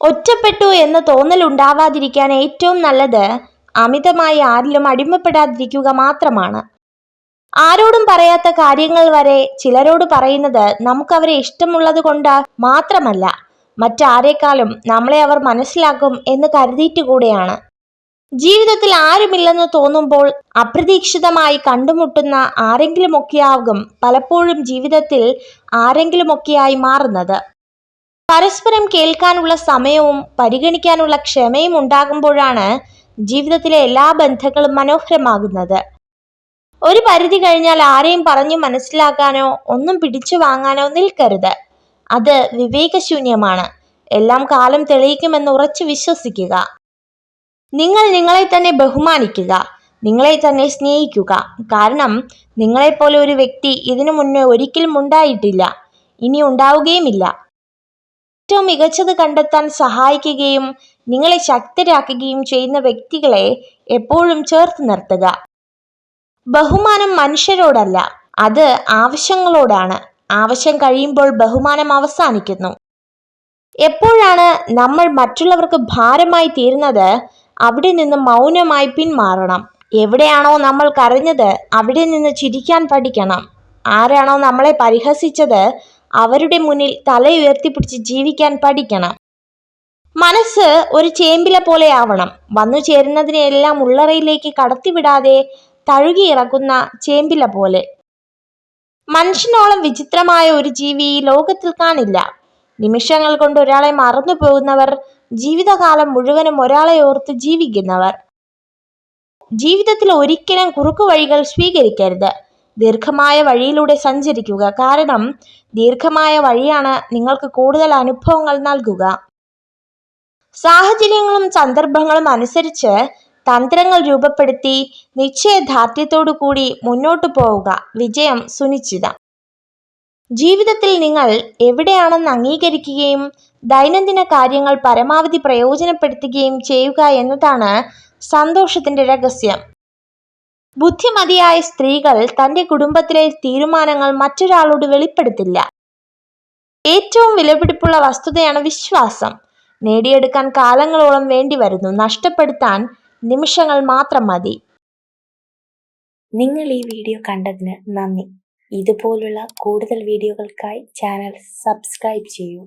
ഒറ്റപ്പെട്ടു എന്ന് തോന്നലുണ്ടാവാതിരിക്കാൻ ഏറ്റവും നല്ലത് അമിതമായി ആരിലും അടിമപ്പെടാതിരിക്കുക മാത്രമാണ്. ആരോടും പറയാത്ത കാര്യങ്ങൾ വരെ ചിലരോട് പറയുന്നത് നമുക്കവരെ ഇഷ്ടമുള്ളത് കൊണ്ട് മാത്രമല്ല മറ്റാരേക്കാളും നമ്മളെ അവർ മനസ്സിലാക്കും എന്ന് കരുതിയിട്ട് കൂടെയാണ്. ജീവിതത്തിൽ ആരുമില്ലെന്ന് തോന്നുമ്പോൾ അപ്രതീക്ഷിതമായി കണ്ടുമുട്ടുന്ന ആരെങ്കിലുമൊക്കെയാകും പലപ്പോഴും ജീവിതത്തിൽ ആരെങ്കിലുമൊക്കെയായി മാറുന്നത്. പരസ്പരം കേൾക്കാനുള്ള സമയവും പരിഗണിക്കാനുള്ള ക്ഷമയും ഉണ്ടാകുമ്പോഴാണ് ജീവിതത്തിലെ എല്ലാ ബന്ധങ്ങളും മനോഹരമാകുന്നത്. ഒരു പരിധി കഴിഞ്ഞാൽ ആരെയും പറഞ്ഞു മനസ്സിലാക്കാനോ ഒന്നും പിടിച്ചു വാങ്ങാനോ നിൽക്കരുത്. അത് വിവേകശൂന്യമാണ്. എല്ലാം കാലം തെളിയിക്കുമെന്ന് ഉറച്ചു വിശ്വസിക്കുക. നിങ്ങൾ നിങ്ങളെ തന്നെ ബഹുമാനിക്കുക. നിങ്ങളെ തന്നെ സ്നേഹിക്കുക. കാരണം നിങ്ങളെപ്പോലെ ഒരു വ്യക്തി ഇതിനു മുന്നേ ഒരിക്കലും ഉണ്ടായിട്ടില്ല. ഇനി ഉണ്ടാവുകയുമില്ല. ഏറ്റവും മികച്ചത് കണ്ടെത്താൻ സഹായിക്കുകയും നിങ്ങളെ ശക്തരാക്കുകയും ചെയ്യുന്ന വ്യക്തികളെ എപ്പോഴും ചേർത്ത് നിർത്തുക. ബഹുമാനം മനുഷ്യരോടല്ല അത് ആവശ്യങ്ങളോടാണ്. ആവശ്യം കഴിയുമ്പോൾ ബഹുമാനം അവസാനിക്കുന്നു. എപ്പോഴാണ് നമ്മൾ മറ്റുള്ളവർക്ക് ഭാരമായി തീരുന്നത്? അവിടെ നിന്ന് മൗനമായി പിന്മാറണം. എവിടെയാണോ നമ്മൾ കരഞ്ഞത് അവിടെ നിന്ന് ചിരിക്കാൻ പഠിക്കണം. ആരാണോ നമ്മളെ പരിഹസിച്ചത് അവരുടെ മുന്നിൽ തലയുയർത്തിപ്പിടിച്ച് ജീവിക്കാൻ പഠിക്കണം. മനസ്സ് ഒരു ചേമ്പില പോലെ ആവണം. വന്നു ചേരുന്നതിനെല്ലാം ഉള്ളറയിലേക്ക് കടത്തിവിടാതെ തഴുകിയിറക്കുന്ന ചേമ്പില പോലെ. മനുഷ്യനോളം വിചിത്രമായ ഒരു ജീവി ലോകത്തിൽ കാണില്ല. നിമിഷങ്ങൾ കൊണ്ട് ഒരാളെ മറന്നു പോകുന്നവർ ജീവിതകാലം മുഴുവനും ഒരാളെ ഓർത്ത് ജീവിക്കുന്നവർ. ജീവിതത്തിൽ ഒരിക്കലും കുറുക്കു വഴികൾ സ്വീകരിക്കരുത്. ദീർഘമായ വഴിയിലൂടെ സഞ്ചരിക്കുക. കാരണം ദീർഘമായ വഴിയാണ് നിങ്ങൾക്ക് കൂടുതൽ അനുഭവങ്ങൾ നൽകുക. സാഹചര്യങ്ങളും സന്ദർഭങ്ങളും അനുസരിച്ച് തന്ത്രങ്ങൾ രൂപപ്പെടുത്തി നിശ്ചയദാർഢ്യത്തോടു കൂടി മുന്നോട്ടു പോവുക. വിജയം സുനിശ്ചിതം. ജീവിതത്തിൽ നിങ്ങൾ എവിടെയാണെന്ന് അംഗീകരിക്കുകയും ദൈനംദിന കാര്യങ്ങൾ പരമാവധി പ്രയോജനപ്പെടുത്തുകയും ചെയ്യുക എന്നതാണ് സന്തോഷത്തിന്റെ രഹസ്യം. ബുദ്ധിമതിയായ സ്ത്രീകൾ തന്റെ കുടുംബത്തിലെ തീരുമാനങ്ങൾ മറ്റൊരാളോട് വെളിപ്പെടുത്തില്ല. ഏറ്റവും വിലപിടിപ്പുള്ള വസ്തുതയാണ് വിശ്വാസം. നേടിയെടുക്കാൻ കാലങ്ങളോളം വേണ്ടി വരുന്നു നഷ്ടപ്പെടുത്താൻ നിമിഷങ്ങൾ മാത്രം മതി. നിങ്ങൾ ഈ വീഡിയോ കണ്ടതിന് നന്ദി. ഇതുപോലുള്ള കൂടുതൽ വീഡിയോകൾക്കായി ചാനൽ സബ്സ്ക്രൈബ് ചെയ്യൂ.